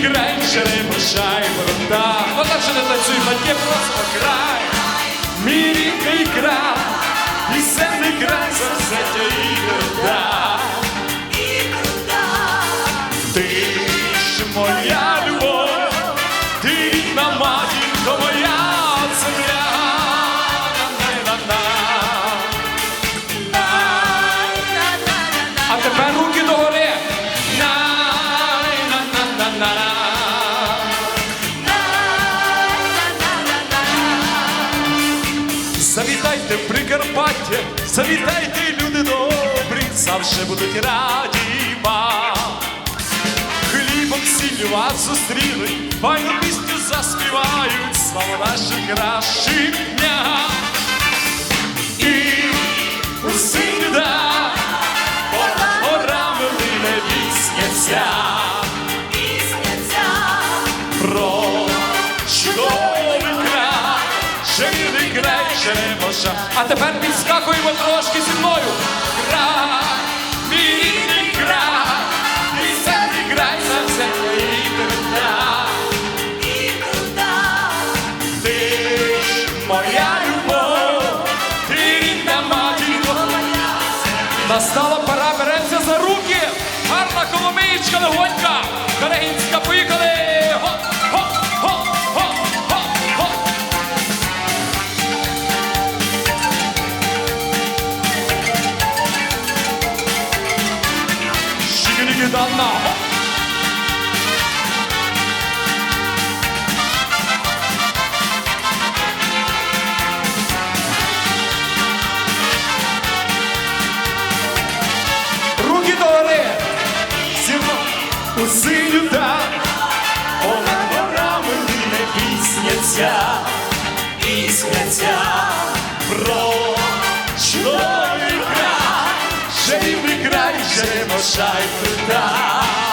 Край, ворота. Ну так же не танцюй, батьки просто край. Рідний край, Завітайте в Прикарпаття, завітайте, люди добрі, завжди будуть раді вам. Хлібом сіллю вас зустріли, файну пісню заспівають, слава нашим кращим дням. І усюда понад горами лине пісня про край Черемоша. А тепер підскакуємо трошки Го. Руки догори. Зірно у синю так. Понад горами не пісняться. Пісняться. Про чудовий край. Чарівний край, черемоша й крута.